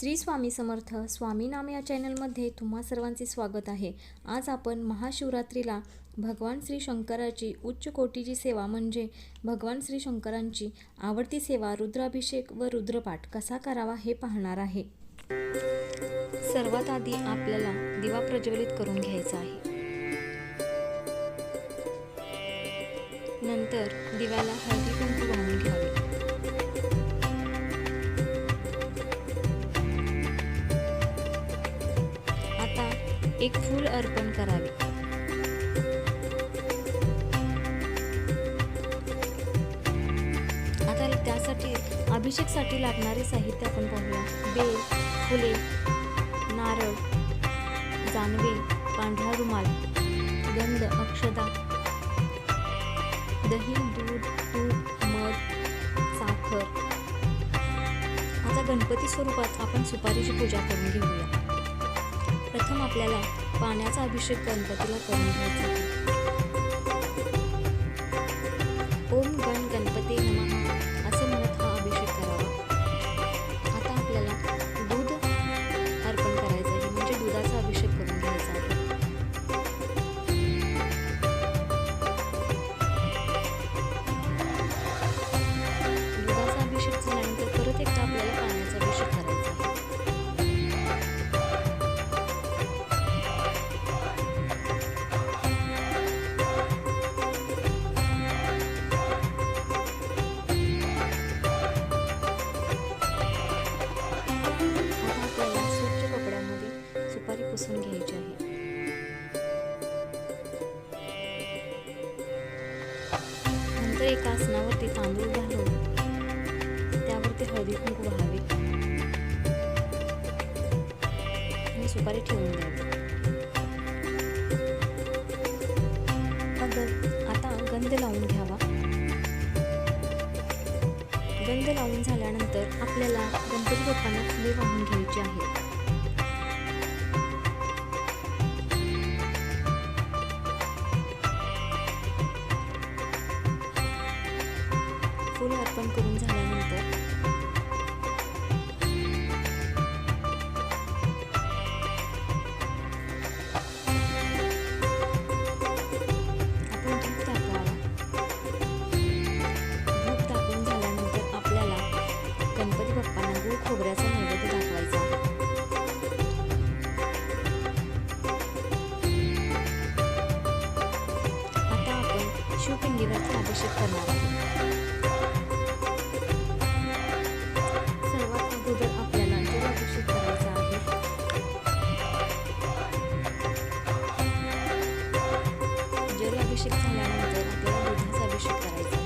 श्री स्वामी समर्थ स्वामी नाम या चॅनलमध्ये तुम्हा सर्वांचे स्वागत आहे. आज आपण महाशिवरात्रीला भगवान श्री शंकराची उच्च कोटीची सेवा म्हणजे भगवान श्री शंकरांची आवडती सेवा रुद्राभिषेक व रुद्रपाठ कसा करावा हे पाहणार आहे. सर्वात आधी आपल्याला दिवा प्रज्वलित करून घ्यायचा आहे. नंतर दिव्याला हळदी कुंकू वाहून घ्यावे. एक फूल अर्पण करावे. आता त्यासाठी अभिषेकसाठी लागणारे साहित्य आपण पाहूया. बेल फुले नारळ जानवे पांढरा रुमाल गंध अक्षदा दही दूध तूप मध साखर. आता गणपती स्वरूपात आपण सुपारीची पूजा करून घेऊया. प्रथम आपल्याला पाण्याचा अभिषेक गणपतीला करून घ्यायचा तांदूळ घालून त्यावरती हळदी कुंकू व्हावे आणि सुपारी ठेवून द्यावी. आता गंध लावून घ्यावा. गंध लावून झाल्यानंतर आपल्याला गणपती बाप्पांना फुले वाहून घ्यायची आहे आता आपण झाल्यानंतर आवश्यक करणार आपल्याला अगोदर आपल्याला करायचा आहे. जलाभिषेक झाल्यानंतर आपल्याला दुधाचा अभिषेक करायचा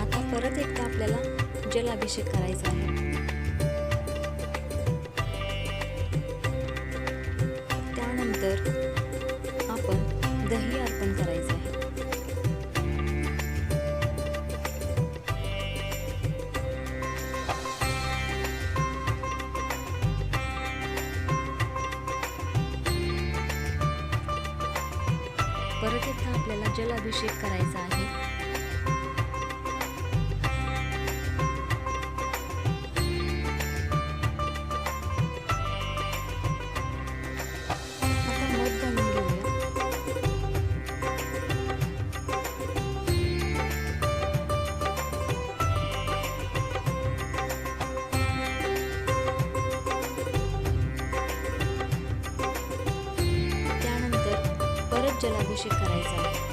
आता परत एकदा आपल्याला जलाभिषेक करायचा आहे. आपल्याला जलाभिषेक करायचा आहे. त्यानंतर परत जलाभिषेक करायचा आहे.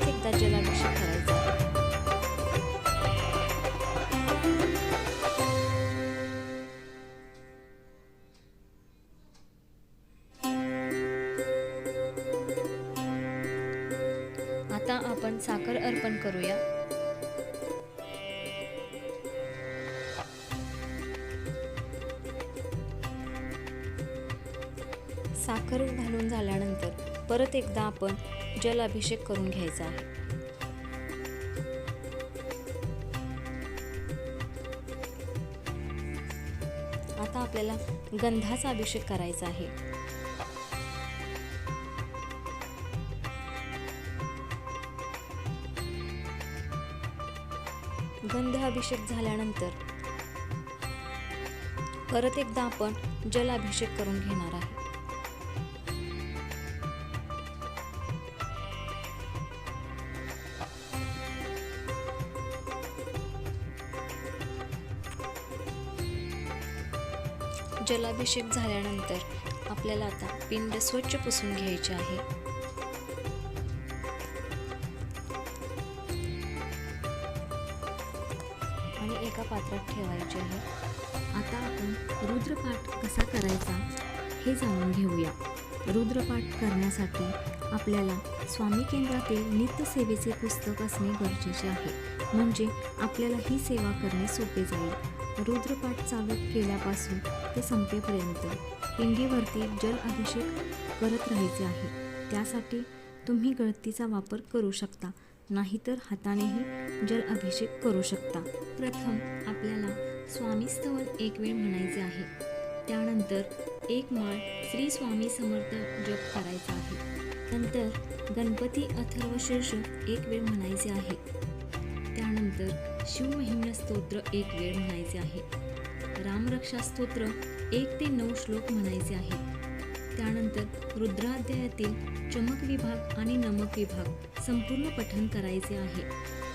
परत एकदा जलाभिषेक करायचा आता आपण साखर अर्पण करूया. साखर घालून झाल्यानंतर परत एकदा आपण जल अभिषेक करून घ्यायचा आहे. आता आपल्याला गंधाचा अभिषेक करायचा आहे. गंध अभिषेक झाल्यानंतर परत एकदा आपण जलाभिषेक करून घेणार आहे. जलाभिषेक झाल्यानंतर आपल्याला आता पिंड स्वच्छ पुसून घ्यायचे आहे. आणि एका पात्रात ठेवायचे आहे. आता आपण रुद्रपाठ कसा करायचा हे जाणून घेऊया. रुद्रपाठ करण्यासाठी आपल्याला स्वामी केंद्रातील नित्यसेवेचे पुस्तक असणे गरजेचे आहे. म्हणजे आपल्याला ही सेवा करणे सोपे जाईल. रुद्रपाठ चालू केल्यापासून ते संपेपर्यंत पिंडीवरती जल अभिषेक करत राहायचे आहे. त्यासाठी तुम्ही गळतीचा वापर करू शकता नाहीतर हातानेही जल अभिषेक करू शकता. प्रथम आपल्याला स्वामीस्तवन एक वेळ म्हणायचे आहे. त्यानंतर एक माळ श्री स्वामी समर्थ जप करायचा आहे. नंतर गणपती अथर्व शीर्ष एक वेळ म्हणायचे आहे. त्यानंतर शिवमहिम्न स्तोत्र एक वेळ म्हणायचे आहे. रामरक्षा स्तोत्र एक ते नऊ श्लोक म्हणायचे आहे त्यानंतर रुद्राध्यायातील चमक विभाग आणि नमक विभाग संपूर्ण पठन करायचे आहे.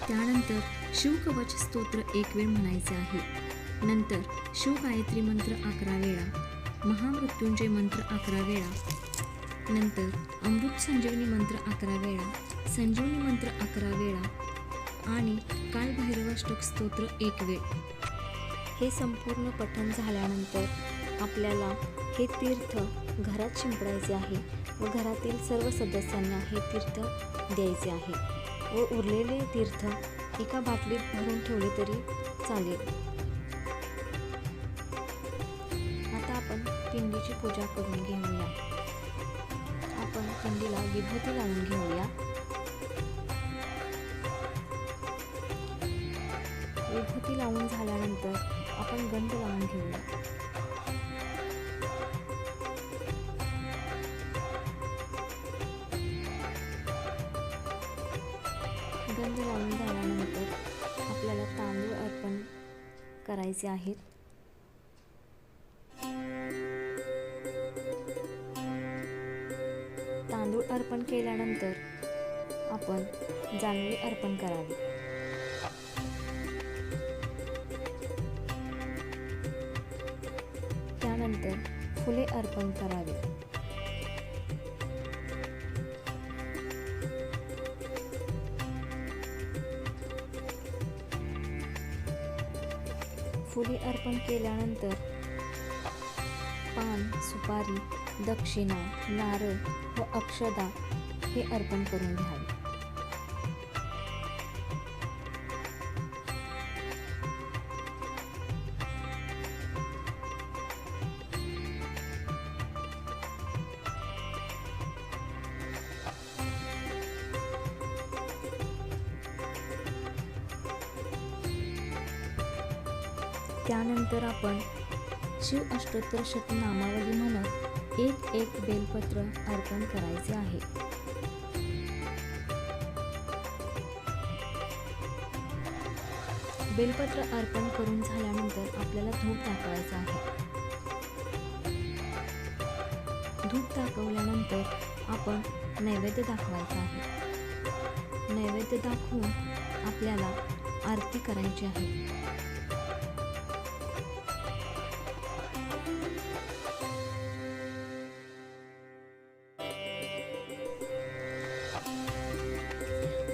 त्यानंतर शिवकवच स्तोत्र एक वेळ म्हणायचे आहे. नंतर शिवगायत्री मंत्र अकरा वेळा महामृत्युंजय मंत्र अकरा वेळा नंतर अमृत संजीवनी मंत्र अकरा वेळा संजीवनी मंत्र अकरा वेळा आणि कालभैरवाष्टक स्तोत्र एक वेळ. हे संपूर्ण पठण झाल्यानंतर आपल्याला हे तीर्थ घरात शिंपडायचे आहे व घरातील सर्व सदस्यांना हे तीर्थ द्यायचे आहे व उरलेले तीर्थ एका बाटलीत भरून ठेवले तरी चालेल. आता आपण पिंडीची पूजा करून घेऊया. आपण पिंडीला विभूती लावून घेऊया. विभूती लावून झाल्यानंतर आपण गंध लावून घेऊया. गंध लावून झाल्यानंतर आपल्याला तांदूळ अर्पण करायचे आहेत. तांदूळ अर्पण केल्यानंतर आपण जानवी अर्पण करावी. झाल्यानंतर फुले अर्पण करावी. फुले अर्पण केल्यानंतर पान सुपारी दक्षिणा नारळ व अक्षदा हे अर्पण करून घ्यावे. त्यानंतर आपण शिव अष्टोत्तर शतनामावली म्हणत एक एक बेलपत्र अर्पण करायचे आहे. बेलपत्र अर्पण करून झाल्यानंतर आपल्याला धूप दाखवायचा आहे. धूप दाखवल्यानंतर आपण नैवेद्य दाखवायचा आहे. नैवेद्य दाखवून आपल्याला आरती करायची आहे.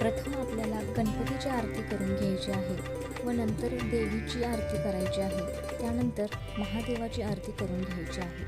प्रथम आपल्याला गणपतीची आरती करून घ्यायची आहे व नंतर देवीची आरती करायची आहे. त्यानंतर महादेवाची आरती करून घ्यायची आहे.